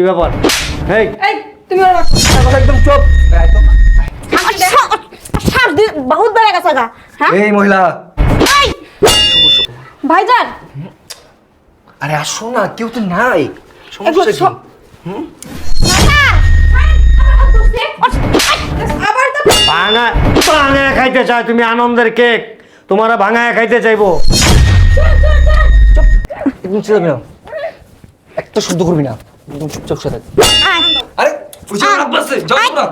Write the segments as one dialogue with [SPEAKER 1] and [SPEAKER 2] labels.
[SPEAKER 1] কি ব্যাপার? এই
[SPEAKER 2] এই তুমি ওর
[SPEAKER 1] কথা একদম চুপ
[SPEAKER 2] সাপ দি বহুত বেড়ে গেছে গা হ্যাঁ?
[SPEAKER 1] এই মহিলা।
[SPEAKER 2] এই! ভাইজান!
[SPEAKER 1] আরে আসো না কেউ তো নাই। সমস্যা কি?
[SPEAKER 2] সব-
[SPEAKER 3] ভাঙা ভাঙায় খাইতে চাই তুমি আনন্দের কেক। তোমারা ভাঙায় খাইতে চাইব।
[SPEAKER 1] একদম না একটা শব্দ করবি না। একদম চুপচাপ সাথে আরে বুঝে না বাসে যাও না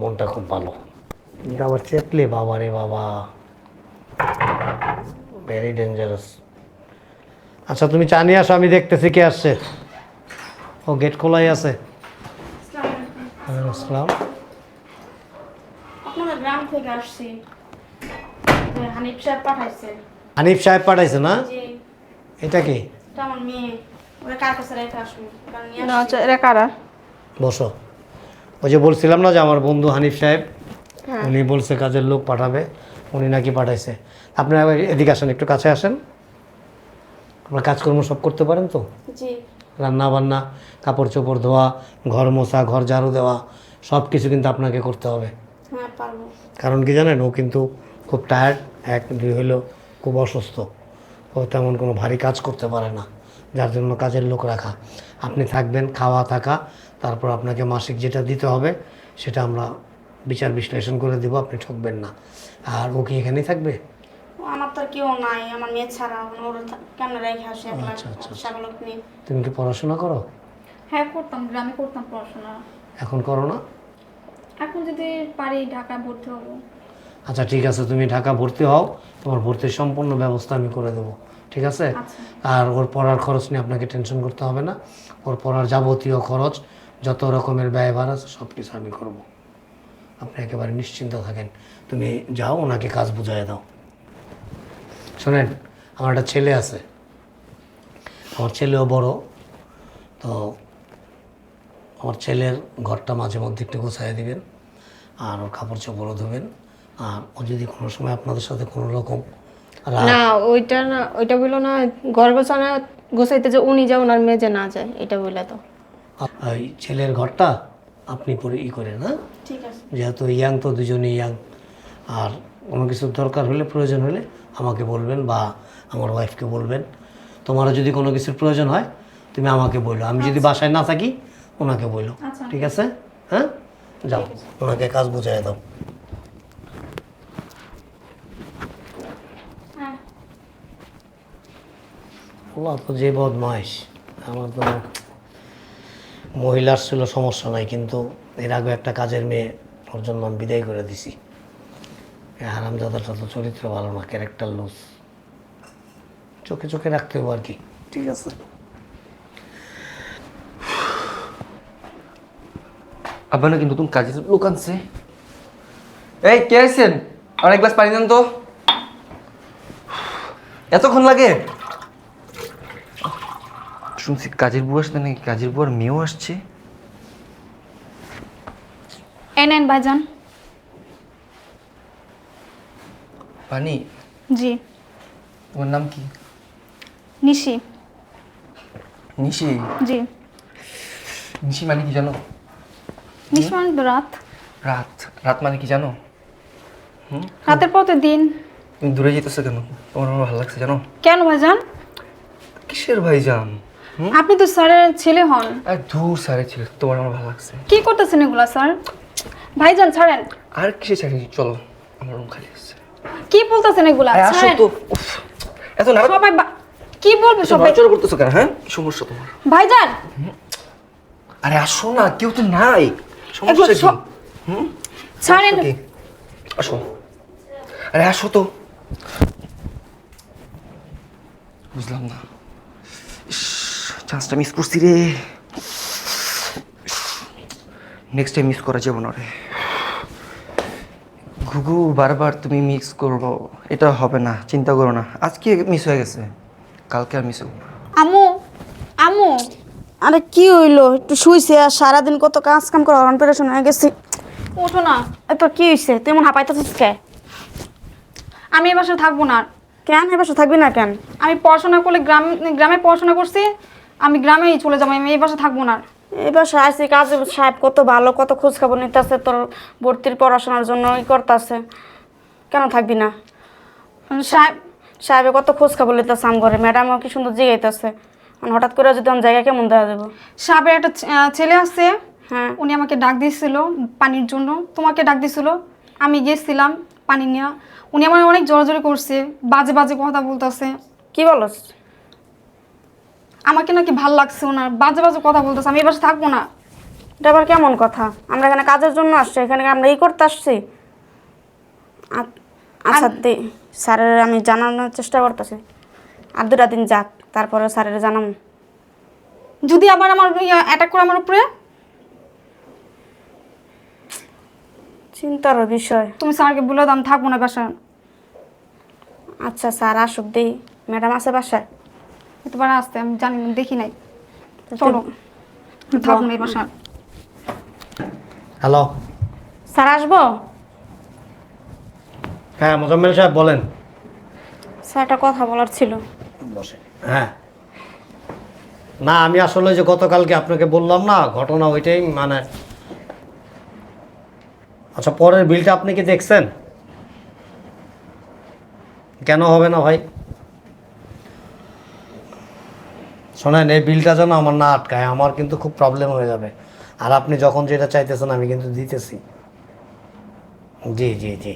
[SPEAKER 3] মনটা খুব ভালো। কিন্তু আবার চেপলে বাবা রে বাবা। ভেরি ডেঞ্জারাস আচ্ছা তুমি চা নিয়ে আসো আমি দেখতেছি কে আসছে। ও গেট খোলাই আছে। আসসালাম।
[SPEAKER 4] গ্রাম থেকে আসছি। হানিফ সাহেব পাঠাইছে।
[SPEAKER 3] হানিফ সাহেব পাঠাইছে না? এটা কি?
[SPEAKER 4] এটা আমার মেয়ে। ওরা কার কাছে রেখে আসবে?
[SPEAKER 2] না, আচ্ছা, এরা কারা?
[SPEAKER 3] বসো। ওই যে বলছিলাম না যে আমার বন্ধু হানিফ সাহেব উনি বলছে কাজের লোক পাঠাবে উনি নাকি পাঠাইছে। আপনি এদিকে আসেন একটু কাছে আসেন। আপনার কাজকর্ম সব করতে পারেন তো?
[SPEAKER 4] জি।
[SPEAKER 3] রান্না বান্না কাপড় চোপড় ধোয়া ঘর মোছা ঘর ঝাড়ু দেওয়া সব কিছু কিন্তু আপনাকে করতে হবে।
[SPEAKER 4] হ্যাঁ
[SPEAKER 3] কারণ কি জানেন ও কিন্তু খুব টায়ার্ড এক দুই হলো খুব অসুস্থ। ও তেমন কোনো ভারী কাজ করতে পারে না। যার জন্য কাজের লোক রাখা। আপনি থাকবেন খাওয়া থাকা তারপর আপনাকে মাসিক যেটা দিতে হবে সেটা আমরা বিচার বিশ্লেষণ করে দেবো আপনি ঠকবেন না। আর ও কি এখানেই থাকবে?
[SPEAKER 4] আমার তো আর কেউ নাই আমার মেয়ে ছাড়া। ওর কেন রেখে আসে
[SPEAKER 3] আচ্ছা, আচ্ছা, আচ্ছা।
[SPEAKER 4] ছাগলক নিয়ে
[SPEAKER 3] তুমি কি পড়াশোনা করো?
[SPEAKER 4] হ্যাঁ করতাম গ্রামে করতাম পড়াশোনা।
[SPEAKER 3] এখন করো না?
[SPEAKER 4] এখন যদি পারি ঢাকায় ভর্তি হব।
[SPEAKER 3] আচ্ছা ঠিক আছে তুমি ঢাকা ভর্তি হও তোমার ভর্তির সম্পূর্ণ ব্যবস্থা আমি করে দেবো ঠিক আছে?
[SPEAKER 4] আচ্ছা।
[SPEAKER 3] আর ওর পড়ার খরচ নিয়ে আপনাকে টেনশন করতে হবে না ওর পড়ার যাবতীয় খরচ যত রকমের ব্যয়ভার আছে সব কিছু আমি করব। আপনি একেবারে নিশ্চিন্ত থাকেন। তুমি যাও ওনাকে কাজ বুঝাই দাও। শোনেন আমার একটা ছেলে আছে। আমার ছেলেও বড় তো আমার ছেলের ঘরটা মাঝে মধ্যে একটু গোছায় দিবেন আর ওর কাপড় চোপড়ও ধোবেন। আর ও যদি কোনো সময় আপনাদের সাথে কোনো রকম
[SPEAKER 5] না ওইটা না ওইটা বলল না ঘর গোছানো গোছাইতে যে উনি যায় ওনার মেয়ে যে না যায় এটা বললে তো।
[SPEAKER 3] ওই ছেলের ঘরটা আপনি পরে ই করেন হ্যাঁ?
[SPEAKER 4] ঠিক আছে।
[SPEAKER 3] যেহেতু ইয়াং তো দুজনেই ইয়াং। আর কোনো কিছুর দরকার হলে প্রয়োজন হলে আমাকে বলবেন বা আমার ওয়াইফকে বলবেন। তোমারও যদি কোনো কিছুর প্রয়োজন হয় তুমি আমাকে বলল আমি যদি বাসায় না থাকি ওনাকে বলল
[SPEAKER 4] আচ্ছা।
[SPEAKER 3] ঠিক আছে? হ্যাঁ? যাও। ওনাকে কাজ বুঝাই দাও
[SPEAKER 4] হ্যাঁ
[SPEAKER 3] ওলা তো যে বদমাইশ। আমার তো মহিলার ছিল সমস্যা নাই, কিন্তু এর আগে একটা কাজের মেয়ে ওর জন্য আমি বিদায় করে দিছি। হারামজাদাটা তো চরিত্র ভালো না ক্যারেক্টার লুজ চোখে চোখে রাখতে হবে আর কি। ঠিক আছে।
[SPEAKER 1] আব্বা, না কিন্তু তুমি কাজের লোক আনছে। এই, কে আছেন আর এক গ্লাস পানি দেন তো। এতক্ষণ লাগে? শুনছি কাজের বুয়া আসতে নাকি? কাজের বুয়ার মেয়েও আসছে?
[SPEAKER 4] এই নেন ভাইজান।
[SPEAKER 1] পানি?
[SPEAKER 4] জি।
[SPEAKER 1] তোমার নাম কি?
[SPEAKER 4] নিশি।
[SPEAKER 1] নিশি?
[SPEAKER 4] জি।
[SPEAKER 1] নিশি মানে কি জানো?
[SPEAKER 4] নিশি মানে তো রাত।
[SPEAKER 1] রাত। রাত মানে কি জানো?
[SPEAKER 4] রাতের পথে দিন।
[SPEAKER 1] তুমি দূরে যেতেছো কেন? তোমার ভালো লাগছে জানো?
[SPEAKER 4] কেন ভাইজান?
[SPEAKER 1] কিসের ভাই যান
[SPEAKER 4] আপনি তো স্যারের ছেলে হন।
[SPEAKER 1] দূর সারে ছিল তোমার আমার ভালো লাগছে।
[SPEAKER 4] কি করতেছেন এগুলা স্যার? ভাইজান ছাড়েন।
[SPEAKER 1] আর কিসে চাকরি চলো আমার রুম খালি আছে।
[SPEAKER 4] কি বলতেছেন এগুলা?
[SPEAKER 1] আসো তো। এত না
[SPEAKER 4] সবাই কি বলবে সবাই?
[SPEAKER 1] নড়াচড়া করতেছো কেন হ্যাঁ? কি সমস্যা তোমার।
[SPEAKER 4] ভাইজান!
[SPEAKER 1] আরে আসো না কেউ তো নাই। সমস্যা কি? হুম?
[SPEAKER 4] ছাড়েন।
[SPEAKER 1] আসো। আরে আসো তো। বুঝলাম না। চান্সটা মিস করছি রে। নেক্সট টাইম মিস করা যাবে না রে। ঘুঘু বারবার তুমি মিক্স করব। এটা হবে না চিন্তা করো না। আজকে মিস হয়ে গেছে। কালকে আর মিস হবে।
[SPEAKER 2] আমু আমু। আরে কি হইল? একটু শুইছে আর সারাদিন কত কাজ কাম করে অনপারেশন হয়ে গেছি।
[SPEAKER 4] ওঠো না।
[SPEAKER 2] এত কি হইছে? তুই এমন হাঁপাইতেছিস কে?
[SPEAKER 4] আমি এ বাসায় থাকব না। আর।
[SPEAKER 2] কেন এবার থাকবি না কেন?
[SPEAKER 4] আমি পড়াশোনা করলে গ্রাম গ্রামে পড়াশোনা করছি। আমি গ্রামেই চলে যাব আমি এই বাসা থাকব না আর।
[SPEAKER 2] এবার আসি কাজে সাহেব কত ভালো কত খোঁজ খবর নিতেছে তোর ভর্তির পড়াশোনার জন্য ই করতেছে। কেন থাকবি না? সাহেব সাহেবে কত খোঁজ খবর নিতেছে আম ঘরে ম্যাডাম কি সুন্দর জিগাইতেছে। আর হঠাৎ করে যদি আমি জায়গা কেমন দেওয়া দেবো
[SPEAKER 4] সাহেবের একটা ছেলে আছে
[SPEAKER 2] হ্যাঁ।
[SPEAKER 4] উনি আমাকে ডাক দিয়েছিল পানির জন্য। তোমাকে ডাক দিয়েছিল আমি গেছিলাম পানি নিয়ে। উনি আমার অনেক জোরাজোরি করছে বাজে বাজে কথা বলতেছে।
[SPEAKER 2] কি বলস?
[SPEAKER 4] আমাকে নাকি ভালো লাগছে ওনার বাজে বাজে কথা বলতেছে আমি এবার থাকব না।
[SPEAKER 2] এটা আবার কেমন কথা? আমরা এখানে কাজের জন্য আসছি এখানে আমরা এই করতে আসছি? আ- আচ্ছা দি স্যারের আমি জানানোর চেষ্টা করতেছি। আর দুটা দিন যাক তারপরে স্যারের জানাব
[SPEAKER 4] যদি আবার আমার অ্যাটাক করে আমার উপরে?
[SPEAKER 2] চিন্তারও বিষয়।
[SPEAKER 4] তুমি স্যারকে বলে দাও আমি থাকব না বাসায়।
[SPEAKER 2] আচ্ছা স্যার আসুক দিই। ম্যাডাম আছে বাসায়?
[SPEAKER 4] এতবার আসতে আমি জানি না দেখি নাই। চলো আমি থাকব না এই বাসায়।
[SPEAKER 3] হ্যালো।
[SPEAKER 2] স্যার আসব?
[SPEAKER 3] হ্যাঁ মোজাম্মেল সাহেব বলেন।
[SPEAKER 2] স্যার একটা কথা বলার ছিল।
[SPEAKER 3] বসে হ্যাঁ। না আমি আসলে যে গতকালকে আপনাকে বললাম না ঘটনা ওইটাই মানে আচ্ছা পরের বিলটা আপনি কি দেখছেন? কেন হবে না ভাই? শোনেন, এই বিলটা যেন আমার না আটকায়, আমার কিন্তু খুব প্রবলেম হয়ে যাবে। আর আপনি যখন যেটা চাইতেছেন, আমি কিন্তু দিতেছি। জি জি জি।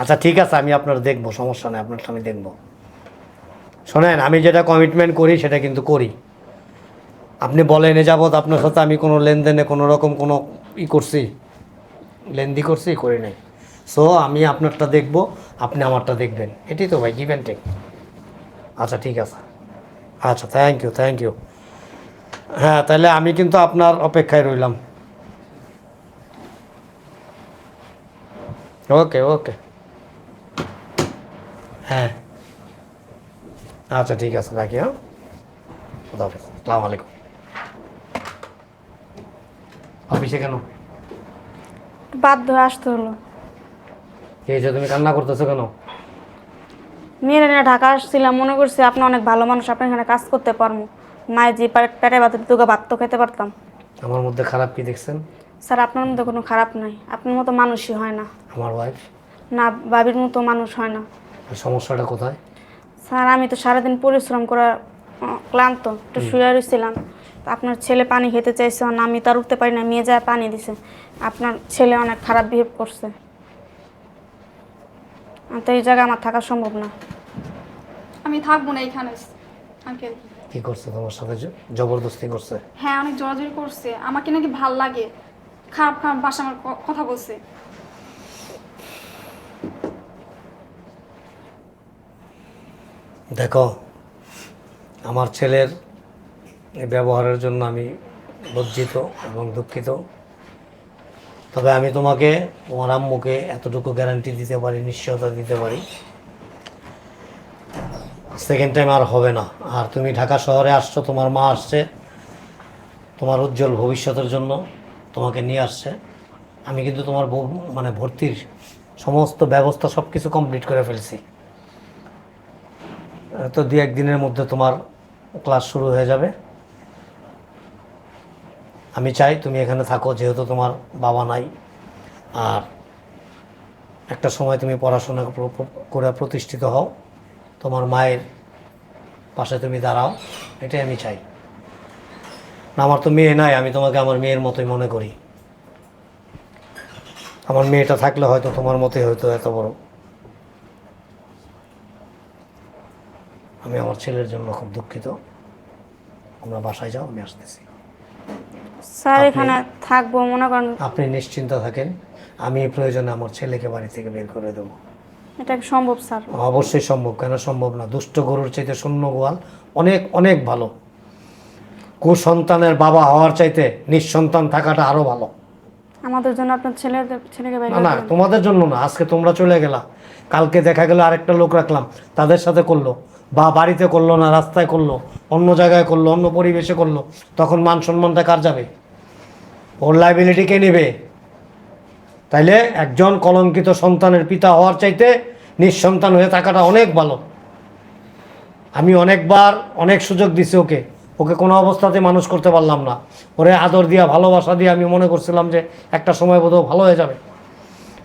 [SPEAKER 3] আচ্ছা ঠিক আছে, আমি আপনার দেখব, সমস্যা নেই, আপনারটা আমি দেখব। শোনেন, আমি যেটা কমিটমেন্ট করি, সেটা কিন্তু করি। আপনি বলেন, এ যাবৎ আপনার সাথে আমি কোনো লেনদেনে কোনো রকম কোনো ই করছি, লেনদি করছি, করি নাই। সো আমি আপনারটা দেখব, আপনি আমারটা দেখবেন। এটাই তো ভাই গিভ অ্যান্ড টেক আচ্ছা ঠিক আছে। আচ্ছা থ্যাংক ইউ থ্যাংক ইউ হ্যাঁ তাহলে আমি কিন্তু আপনার অপেক্ষায় রইলাম। ওকে ওকে। হ্যাঁ। আচ্ছা ঠিক আছে রাখি হ্যাঁ। খুদা হাফেজ আসসালামু আলাইকুম। অফিসে কেন?
[SPEAKER 2] বাধ্য আসতে হলো।
[SPEAKER 3] এই যে তুমি কান্না করতেছো কেন?
[SPEAKER 2] মেয়েরা নিয়ে ঢাকা আসছিলাম মনে করছি আপনি অনেক ভালো মানুষ আপনি এখানে কাজ করতে পারব মায়ের যে পেটে বাতে দুটো ভাত তো খেতে পারতাম।
[SPEAKER 3] আমার মধ্যে খারাপ কি দেখছেন?
[SPEAKER 2] স্যার আপনার মধ্যে কোনো খারাপ নাই। আপনার মতো মানুষই হয় না।
[SPEAKER 3] আমার ওয়াইফ
[SPEAKER 2] না বাবির মতো মানুষ হয় না।
[SPEAKER 3] সমস্যাটা কোথায়?
[SPEAKER 2] স্যার আমি তো সারাদিন পরিশ্রম করে ক্লান্ত। একটু শুয়ে রয়েছিলাম আপনার ছেলে পানি খেতে চাইছে না আমি তার উঠতে পারি না মেয়ে যায় পানি দিছে। আপনার ছেলে অনেক খারাপ বিহেভ করছে। আর তো এই জায়গায় আমার থাকা সম্ভব না।
[SPEAKER 4] আমি থাকব না এখানে আঙ্কেল
[SPEAKER 3] কি করছে তোমার সাথে? জ- জবরদস্তি করছে?
[SPEAKER 4] হ্যাঁ অনেক জোরাজোরি করছে। আমাকে নাকি ভালো লাগে। খারাপ খারাপ বাসা আমার ক- কথা বলছে।
[SPEAKER 3] দেখো আমার ছেলের এই ব্যবহারের জন্য আমি লজ্জিত এবং দুঃখিত। তবে আমি তোমাকে, তোমার আম্মুকে এতটুকু গ্যারান্টি দিতে পারি, নিশ্চয়তা দিতে পারি। সেকেন্ড টাইম আর হবে না। আর তুমি ঢাকা শহরে আসছো, তোমার মা আসছে, তোমার উজ্জ্বল ভবিষ্যতের জন্য তোমাকে নিয়ে আসছে। আমি কিন্তু তোমার মানে ভর্তির সমস্ত ব্যবস্থা সব কিছু কমপ্লিট করে ফেলছি। তো দু একদিনের মধ্যে তোমার ক্লাস শুরু হয়ে যাবে। আমি চাই তুমি এখানে থাকো, যেহেতু তোমার বাবা নাই। আর একটা সময় তুমি পড়াশোনা করে প্রতিষ্ঠিত হও। তোমার মায়ের পাশে তুমি দাঁড়াও, এটাই আমি চাই। না, আমার তো মেয়ে নাই, আমি তোমাকে আমার মেয়ের মতোই মনে করি। আমার মেয়েটা থাকলে হয়তো তোমার মতোই হয়তো এত বড়। আমি আমার ছেলের জন্য খুব দুঃখিত। আমরা বাসায় যাও, আমি আসতেছি।
[SPEAKER 2] স্যার এখানে থাকব মনে করেন।
[SPEAKER 3] আপনি নিশ্চিন্ত থাকেন আমি এই প্রয়োজনে আমার ছেলেকে বাড়ি থেকে বের করে দেবো।
[SPEAKER 2] এটা সম্ভব স্যার?
[SPEAKER 3] অবশ্যই সম্ভব কেন সম্ভব না? দুষ্ট গরুর চাইতে শূন্য গোয়াল অনেক অনেক ভালো। কুসন্তানের বাবা হওয়ার চাইতে নিঃসন্তান থাকাটা আরও ভালো।
[SPEAKER 2] আমাদের জন্য আপনার ছেলেদের ছেলেকে
[SPEAKER 3] না না তোমাদের জন্য না আজকে তোমরা চলে গেলা। কালকে দেখা গেল আরেকটা লোক রাখলাম তাদের সাথে করল। বা বাড়িতে করল না, রাস্তায় করল, অন্য জায়গায় করল, অন্য পরিবেশে করল, তখন মান সম্মানটা কার যাবে? ওর লাইবিলিটি কে নেবে? তাইলে একজন কলঙ্কিত সন্তানের পিতা হওয়ার চাইতে নিঃসন্তান হয়ে থাকাটা অনেক ভালো। আমি অনেকবার অনেক সুযোগ দিছি ওকে। ওকে কোনো অবস্থাতে মানুষ করতে পারলাম না। ওরে আদর দিয়া, ভালোবাসা দিয়ে আমি মনে করছিলাম যে একটা সময় বোধহয় ভালো হয়ে যাবে।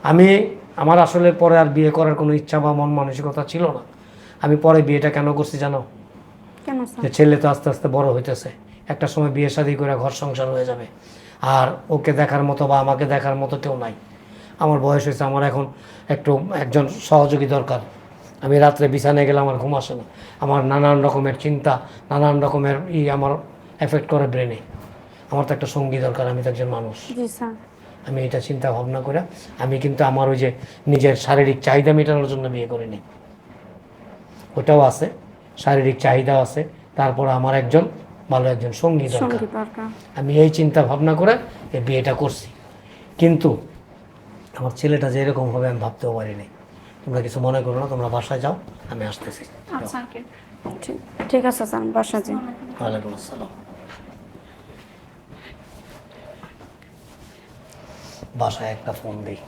[SPEAKER 3] আমি, আমার আসলে পরে আর বিয়ে করার কোনো ইচ্ছা বা মন মানসিকতা ছিল না। আমি পরে বিয়েটা কেন করছি জানো? যে ছেলে তো আস্তে আস্তে বড় হইতেছে। একটা সময় বিয়ে শাদি করে ঘর সংসার হয়ে যাবে। আর ওকে দেখার মতো বা আমাকে দেখার মতো কেউ নাই। আমার বয়স হয়েছে আমার এখন একটু একজন সহযোগী দরকার। আমি রাত্রে বিছানায় গেলে আমার ঘুম আসে না। আমার নানান রকমের চিন্তা নানান রকমের ই আমার এফেক্ট করে ব্রেনে আমার তো একটা সঙ্গী দরকার আমি তো একজন মানুষ। আমি এটা চিন্তা ভাবনা করে আমি কিন্তু আমার ওই যে নিজের শারীরিক চাহিদা মেটানোর জন্য বিয়ে করিনি। ওটাও আছে শারীরিক চাহিদা আছে তারপর আমার একজন ভালো একজন সঙ্গী দরকার। আমি এই চিন্তা ভাবনা করে এই বিয়েটা করছি। কিন্তু আমার ছেলেটা যে এরকম হবে আমি ভাবতেও পারিনি। তোমরা কিছু মনে করো না তোমরা বাসায় যাও আমি আসতেছি।
[SPEAKER 4] আচ্ছা
[SPEAKER 2] ঠিক- ঠিক আছে স্যার বাসা জি
[SPEAKER 3] ওয়ালাইকুম আসসালাম। বাসায় একটা ফোন দিই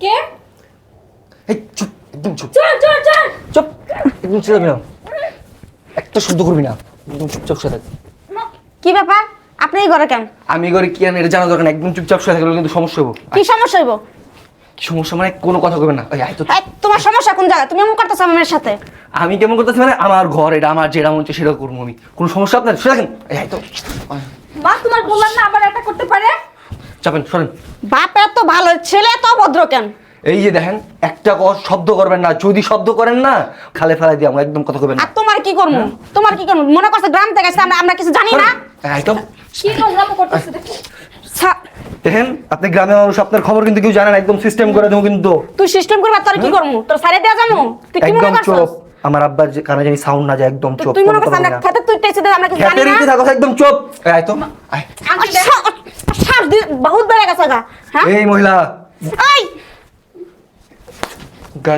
[SPEAKER 4] কে
[SPEAKER 1] এই চুপ একদম চুপ চুপ চুপ যাবি না। একটা শব্দ করবি না। একদম চুপচাপ শুয়ে থাক।
[SPEAKER 2] কি ব্যাপার? আপনি এই ঘরে কেন?
[SPEAKER 1] আমি করে কি আনি এটা জানা দরকার না একদম চুপচাপ শুয়ে থাকলে কিন্তু সমস্যা হব
[SPEAKER 2] কি সমস্যা হইব?
[SPEAKER 1] কি সমস্যা মানে কোনো কথা কবে না। ওই আয় তো
[SPEAKER 2] এই, তোমার সমস্যা কোন জায়গায়? তুমি এমন করতেছো আমার সাথে।
[SPEAKER 1] আমি কেমন করতেছি মানে আমার ঘর এটা আমার যেটা মন হচ্ছে সেটা করব আমি। কোনো সমস্যা আপনার? শুয়ে থাকেন। এই আয় তো আয়,
[SPEAKER 4] মা তোমার বললাম না আবার এটা করতে পারে?
[SPEAKER 1] চাপেন সরেন।
[SPEAKER 2] বাপ এত ভালো ছেলে তো ভদ্র কেন?
[SPEAKER 1] এই যে দেখেন একটা ক- শব্দ করবেন না যদি শব্দ করেন না খালে ফেলাই দিয়ে আমরা একদম কথা কবেন না।
[SPEAKER 2] আর তোমার কি করব তোমার কি করব মনে করছে গ্রাম থেকে আসছে, আমরা আমরা কিছু জানি না?
[SPEAKER 1] এই তো
[SPEAKER 4] কি নোংরাম করতেছে দেখো।
[SPEAKER 2] ছা-
[SPEAKER 1] দেখেন আপনি গ্রামের মানুষ আপনার খবর কিন্তু কেউ জানেন একদম সিস্টেম করে দেবো কিন্তু।
[SPEAKER 2] তুই সিস্টেম করবা তোর কি করব তোর সারে দেওয়া যাব তুই কি মনে
[SPEAKER 1] একদম
[SPEAKER 2] করছিস?
[SPEAKER 1] আমার আব্বার যে কানে জানি সাউন্ড না যায় একদম চুপ
[SPEAKER 2] তুই মনে করছিস আমরা
[SPEAKER 1] না।
[SPEAKER 2] খেতে তুই টেসে দে আমরা কিছু জানি না?
[SPEAKER 1] ইতি থাকো একদম চুপ। আয় তো আয়।
[SPEAKER 2] আর সা- বহুত বেড়ে গেছে গা হ্যাঁ?
[SPEAKER 1] এই মহিলা।
[SPEAKER 2] এই!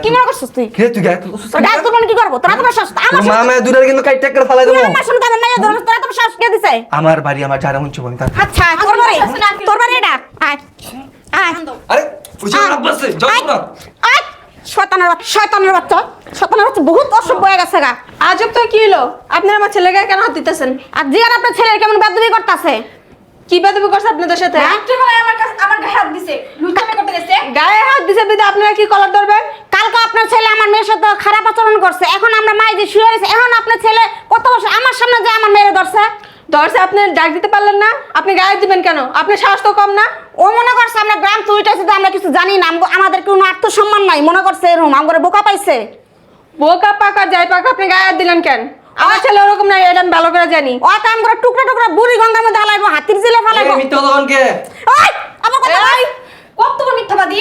[SPEAKER 2] কি মনে করছিস তুই?
[SPEAKER 1] কে তুই গায়ে তুলছিস?
[SPEAKER 2] গায়ে তোর কি করব? তোরা তোমার শ্বাস আমার
[SPEAKER 1] মা মায়ের দূরের কিন্তু কাইট টেক করে ফালাই দেবো।
[SPEAKER 2] আমার শুনতে আমার মেয়ে ধরছ তোরা তোমার শ্বাস কে দিছে?
[SPEAKER 1] আমার বাড়ি আমার যারা মন তার
[SPEAKER 2] আচ্ছা তোর বাড়ি তোর বাড়ি এটা? আয় আয়।
[SPEAKER 1] আরে ওই যে আমার আব্বা আছে যাও না
[SPEAKER 2] আয়, শয়তানের বাচ্চা শয়তানের বাচ্চা শয়তানের বাচ্চা বহুত অসভ্য হয়ে গেছে গা।
[SPEAKER 5] আজব তো কি হলো? আপনি আমার ছেলেকে কেন হাত দিতেছেন?
[SPEAKER 2] আর আপনার ছেলের কেমন বেদবি করতেছে?
[SPEAKER 5] কি বেদবি করছে আপনাদের সাথে?
[SPEAKER 4] আমার কাছে আমার গায়ে হাত দিছে। লুচামি করতে গেছে।
[SPEAKER 5] গায়ে হাত দিছে বিদে আপনারা কি কলার ধরবেন?
[SPEAKER 2] কালকে আপনার ছেলে আমার মেয়ের সাথে খারাপ আচরণ করছে। এখন আমরা মাই যে শুয়ে রয়েছে এখন আপনার ছেলে কত বছর আমার সামনে যে আমার মেয়ের ধরছে?
[SPEAKER 5] ধরছে আপনি ডাক দিতে পারলেন না। আপনি গায়ে দিবেন কেন? আপনার সাহস তো কম না।
[SPEAKER 2] ও মনে করছে আমরা গ্রাম তুইটাছি তো আমরা কিছু জানি না। আমাদের কোনো আত্মসম্মান নাই। মনে করছে এরকম আমার বোকা পাইছে।
[SPEAKER 5] বোকা পাকা যাই পাকা আপনি গায়ে দিলেন কেন? আমার ছেলে ওরকম না এটা আমি ভালো করে জানি।
[SPEAKER 2] ও কাম করে টুকরা টুকরা বুড়ি গঙ্গার মধ্যে হালাইবো হাতির জিলে ফালাইবো।
[SPEAKER 1] এই মিথ্যা কথা কে
[SPEAKER 2] ওই আমার কথা
[SPEAKER 4] কত বড় মিথ্যাবাদী?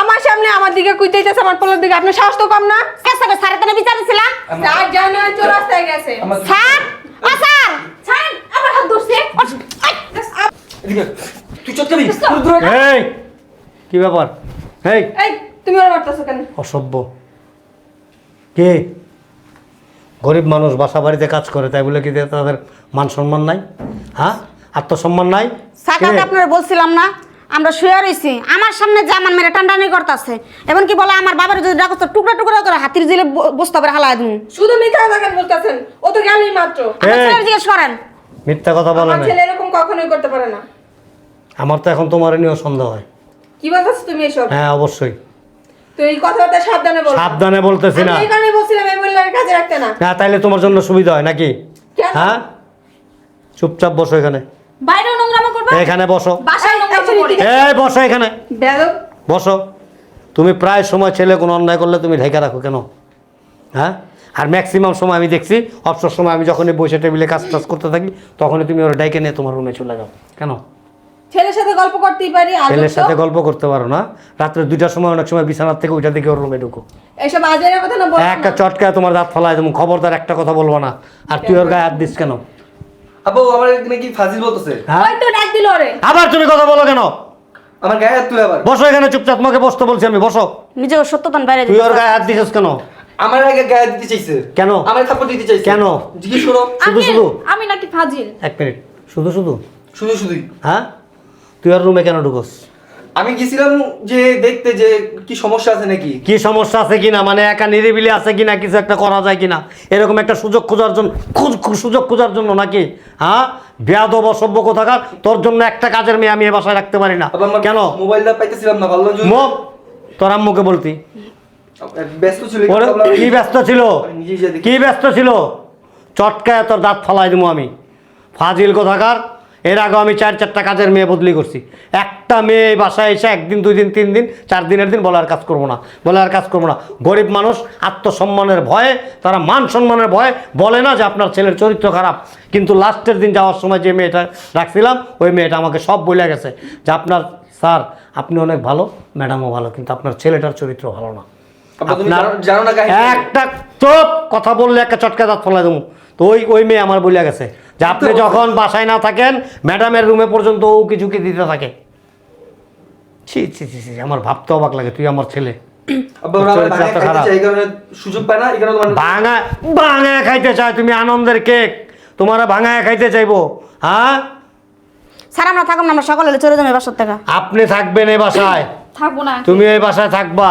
[SPEAKER 5] আমার সামনে আমার দিকে কুইতেইতেছে আমার পোলার দিকে। আপনার সাহস তো কম না?
[SPEAKER 2] কেসে কে সাড়ে তিনে বিচার দিছিলাম।
[SPEAKER 5] স্যার জানে চৌরাস্তায় গেছে।
[SPEAKER 2] স্যার ও স্যার
[SPEAKER 4] ছাড়েন আমার হাত ধরছে।
[SPEAKER 1] এদিকে তুই দূরে
[SPEAKER 3] এই কি ব্যাপার? এই।
[SPEAKER 5] এই তুমি ওরা মারতেছো কেন?
[SPEAKER 3] অসভ্য। কে? গরিব মানুষ বাসা বাড়িতে কাজ করে তাই বলে কি তাদের মান সম্মান নাই? হ্যাঁ? আত্মসম্মান নাই?
[SPEAKER 2] সাকাত? আপনারা বলছিলাম না আমরা শুয়ে রইছি। আমার সামনে যে আমার মেরে টানটানি করতেছে এবং কি বলে আমার বাবার যদি ডাকো তো টুকরা টুকরা করে হাতির জিলে বস্তা করে হালাই দিন
[SPEAKER 5] শুধু মিথ্যা কথা বলতেছেন? ও তো গেলই মাত্র।
[SPEAKER 2] আমার
[SPEAKER 3] এই।
[SPEAKER 2] জিজ্ঞেস করেন।
[SPEAKER 3] মিথ্যা কথা বলে
[SPEAKER 5] আমার
[SPEAKER 3] না
[SPEAKER 5] ছেলে এরকম কখনোই করতে পারে না।
[SPEAKER 3] আমার তো এখন তোমার নিয়েও সন্দেহ হয়।
[SPEAKER 5] কি বলতেছ তুমি এসব?
[SPEAKER 3] হ্যাঁ অবশ্যই।
[SPEAKER 5] তুই এই কথাটা সাবধানে বল।
[SPEAKER 3] সাবধানে বলতেছি না।
[SPEAKER 5] আমি কারণে বলছিলাম এই মহিলার কাজে রাখতে না।
[SPEAKER 3] হ্যাঁ তাইলে তোমার জন্য সুবিধা হয় নাকি? হ্যাঁ? চুপচাপ বসো এখানে।
[SPEAKER 4] বাইরেও নোংরামো করবা?
[SPEAKER 3] এখানে বসো।
[SPEAKER 4] বাসায় নোংরামো করে
[SPEAKER 3] এই বসো এখানে।
[SPEAKER 5] বেদব
[SPEAKER 3] বসো। তুমি প্রায় সময় ছেলে কোনো অন্যায় করলে তুমি ঢেকে রাখো কেন? হ্যাঁ? আর ম্যাক্সিমাম সময় আমি দেখছি অবসর সময় আমি যখনই বসে টেবিলে কাজ টাজ করতে থাকি তখনই তুমি ওরা ডাইকে নিয়ে তোমার রুমে চলে যাও। কেন?
[SPEAKER 5] ছেলের সাথে গল্প করতেই পারি
[SPEAKER 3] ছেলের সাথে গল্প করতে পারো না। রাত্রে দুইটার সময় অনেক সময় বিছানার থেকে ওইটা দিকে ওর রুমে ঢুকো।
[SPEAKER 5] এসব আজের কথা না
[SPEAKER 3] একটা চটকায় তোমার দাঁত ফলায় তুমি খবরদার একটা কথা বলব না। আর তুই ওর গায়ে হাত দিস কেন?
[SPEAKER 1] আব্বু আমার নাকি কি ফাজিল বলতেছে।
[SPEAKER 3] হ্যাঁ?
[SPEAKER 5] ওই তো ডাক দিল রে
[SPEAKER 3] আবার তুমি কথা বলো কেন?
[SPEAKER 1] আমার গায়ে হাত তুলে আবার।
[SPEAKER 3] বসো এখানে চুপচাপ তোমাকে বসতে বলছি আমি বসো।
[SPEAKER 2] নিজে সত্যতান বাইরে
[SPEAKER 3] তুই ওর গায়ে হাত দিছিস কেন?
[SPEAKER 1] আমার আগে গায়ে দিতে চাইছে।
[SPEAKER 3] কেন?
[SPEAKER 1] আমার থাপ্পড় দিতে চাইছে।
[SPEAKER 3] কেন?
[SPEAKER 1] জিজ্ঞেস করো।
[SPEAKER 3] শুধু
[SPEAKER 4] আমি-
[SPEAKER 3] শুধু
[SPEAKER 4] আমি নাকি ফাজিল।
[SPEAKER 3] এক মিনিট। শুধু শুধু।
[SPEAKER 1] শুধু শুধুই।
[SPEAKER 3] হ্যাঁ? তুই আর রুমে কেন ঢুকোস?
[SPEAKER 1] আমি গেছিলাম যে দেখতে যে কি সমস্যা আছে নাকি?
[SPEAKER 3] কি সমস্যা আছে কিনা? মানে একা নিরিবিলি আছে কিনা? কিছু একটা করা যায় কিনা? এরকম একটা সুযোগ খোঁজার জন্য সুযোগ খোঁজার জন্য নাকি? হ্যাঁ? বেয়াদব অসভ্য কোথাকার? তোর জন্য একটা কাজের মেয়ে আমি এ বাসায় রাখতে পারি না। কেন?
[SPEAKER 1] মোবাইলটা পাইতেছিলাম না ভালো
[SPEAKER 3] তোর আম্মুকে বলতি। কি ব্যস্ত ছিল। কি ব্যস্ত ছিল? চটকায় তোর দাঁত ফালাই দেবো আমি। ফাজিল কোথাকার? এর আগে আমি চার চারটা কাজের মেয়ে বদলি করছি। একটা মেয়ে এই বাসায় এসে একদিন দুই দিন তিন দিন চার দিনের দিন বলার কাজ করব না বলার কাজ করব না। গরিব মানুষ আত্মসম্মানের ভয়ে তারা মান সম্মানের ভয়ে বলে না যে আপনার ছেলের চরিত্র খারাপ। কিন্তু লাস্টের দিন যাওয়ার সময় যে মেয়েটা রাখছিলাম ওই মেয়েটা আমাকে সব বলে গেছে যে আপনার স্যার আপনি অনেক ভালো ম্যাডামও ভালো কিন্তু আপনার ছেলেটার চরিত্র ভালো না। একটা চোপ কথা বললে একটা চটকা দাঁত ফলাই দেবো। তো ওই ওই মেয়ে আমার বলে গেছে যে আপনি যখন বাসায় না থাকেন ম্যাডামের রুমে পর্যন্ত ও কি ঝুঁকি দিতে থাকে? ছি ছি ছি ছি আমার ভাবতে অবাক লাগে তুই আমার ছেলে। ভাঙা ভাঙা খাইতে চায় তুমি আনন্দের কেক। তোমার ভাঙায় খাইতে চাইব হ্যাঁ?
[SPEAKER 2] স্যার আমরা থাকুন না আমরা সকালে চলে যাব এই বাসার থেকে।
[SPEAKER 3] আপনি থাকবেন এই বাসায়।
[SPEAKER 4] থাকব না।
[SPEAKER 3] তুমি এই বাসায় থাকবা।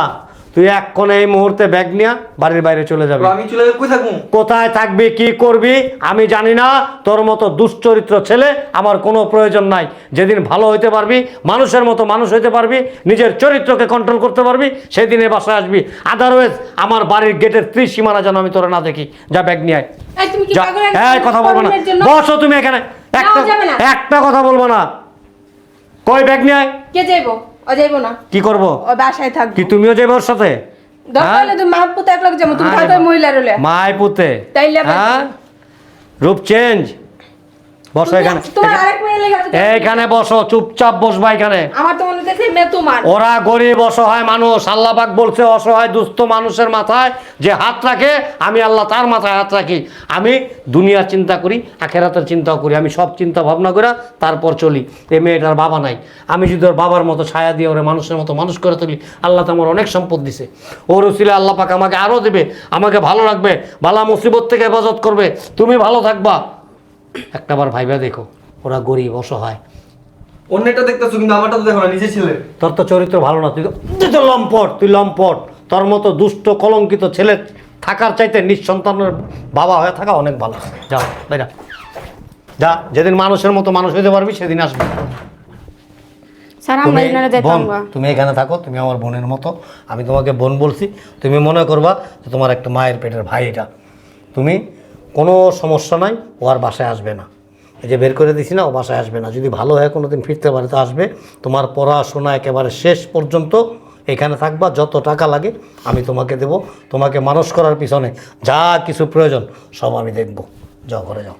[SPEAKER 3] তুই এক্ষণ এই মুহূর্তে ব্যাগ নিয়ে বাড়ির বাইরে চলে যাবে।
[SPEAKER 1] আমি চলে গেলে থাকব?
[SPEAKER 3] কোথায় থাকবি কি করবি আমি জানি না। তোর মতো দুশ্চরিত্র ছেলে আমার কোনো প্রয়োজন নাই। যেদিন ভালো হইতে পারবি মানুষের মতো মানুষ হইতে পারবি নিজের চরিত্রকে কন্ট্রোল করতে পারবি সেদিন এ বাসায় আসবি। আদারওয়াইজ আমার বাড়ির গেটের ত্রিসীমানা যেন আমি তোরা না দেখি। যা ব্যাগ নিয়ে আয়।
[SPEAKER 5] হয়ে?
[SPEAKER 3] কথা বলব না। বসো তুমি এখানে। একটা
[SPEAKER 5] যাবে
[SPEAKER 3] একটা কথা বলব না। কই ব্যাগ নিয়ে আয়।
[SPEAKER 5] কে যাইবো? ও যাইবো না।
[SPEAKER 3] কি করব?
[SPEAKER 5] ও বাসায় থাকব।
[SPEAKER 3] কি তুমিও যাইবো ওর সাথে?
[SPEAKER 5] দরকার
[SPEAKER 3] হ্যাঁ?
[SPEAKER 5] হলে তুমি মাহবুত এক লোক যাব। তুমি থাকবে মহিলা রলে
[SPEAKER 3] মায় পুতে।
[SPEAKER 5] তাইলে
[SPEAKER 3] হ্যাঁ? রূপ চেঞ্জ। বসো এখানে। এইখানে বসো চুপচাপ বসবা এখানে।
[SPEAKER 5] আমার তো মনে হচ্ছে তোমার।
[SPEAKER 3] ওরা গরিব অসহায় মানুষ আল্লাহ পাক বলছে অসহায় দুস্থ মানুষের মাথায় যে হাত রাখে আমি আল্লাহ তার মাথায় হাত রাখি। আমি দুনিয়ার চিন্তা করি আখেরাতের চিন্তাও করি আমি সব চিন্তা ভাবনা করে তারপর চলি। এই মেয়েটার বাবা নাই। আমি যদি ওর বাবার মতো ছায়া দিয়ে ওরে মানুষের মতো মানুষ করে তুলি আল্লাহ তো আমার অনেক সম্পদ দিছে। ওর উচিলে আল্লাহ পাক আমাকে আরও দেবে আমাকে ভালো রাখবে বালা মুসিবত থেকে হেফাজত করবে। তুমি ভালো থাকবা। একটাবার ভাইবা দেখো ওরা গরিব অসহায়।
[SPEAKER 1] অন্যটা দেখতেছো কিন্তু আমারটা তো দেখো না নিজের ছেলে।
[SPEAKER 3] তোর তো চরিত্র ভালো না তুই তো তুই তো লম্পট তুই লম্পট। তোর মতো দুষ্ট কলঙ্কিত ছেলে থাকার চাইতে নিঃসন্তানের বাবা হয়ে থাকা অনেক ভালো। যাও বেরা যা। যেদিন মানুষের মতো মানুষ হইতে পারবি সেদিন আসবি।
[SPEAKER 2] স্যার আমরা
[SPEAKER 3] তুমি বোন
[SPEAKER 2] গা।
[SPEAKER 3] তুমি এখানে থাকো তুমি আমার বোনের মতো। আমি তোমাকে বোন বলছি তুমি মনে করবা যে তোমার একটা মায়ের পেটের ভাই এটা। তুমি কোনো সমস্যা নাই ও আর বাসায় আসবে না। এই যে বের করে দিছি না ও বাসায় আসবে না। যদি ভালো হয় কোনো দিন ফিরতে পারে তো আসবে। তোমার পড়াশোনা একেবারে শেষ পর্যন্ত এখানে থাকবা যত টাকা লাগে আমি তোমাকে দেব। তোমাকে মানুষ করার পিছনে যা কিছু প্রয়োজন সব আমি দেখব। যাও ঘরে যাও।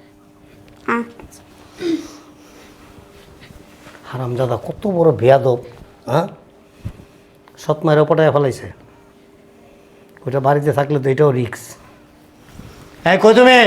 [SPEAKER 3] হারামজাদা কত বড় বেয়াদব হ্যাঁ সৎ মায়ের ওপটায় ফেলাইছে। ওইটা বাড়িতে থাকলে তো এটাও রিক্স হ্যাঁ কই তুমি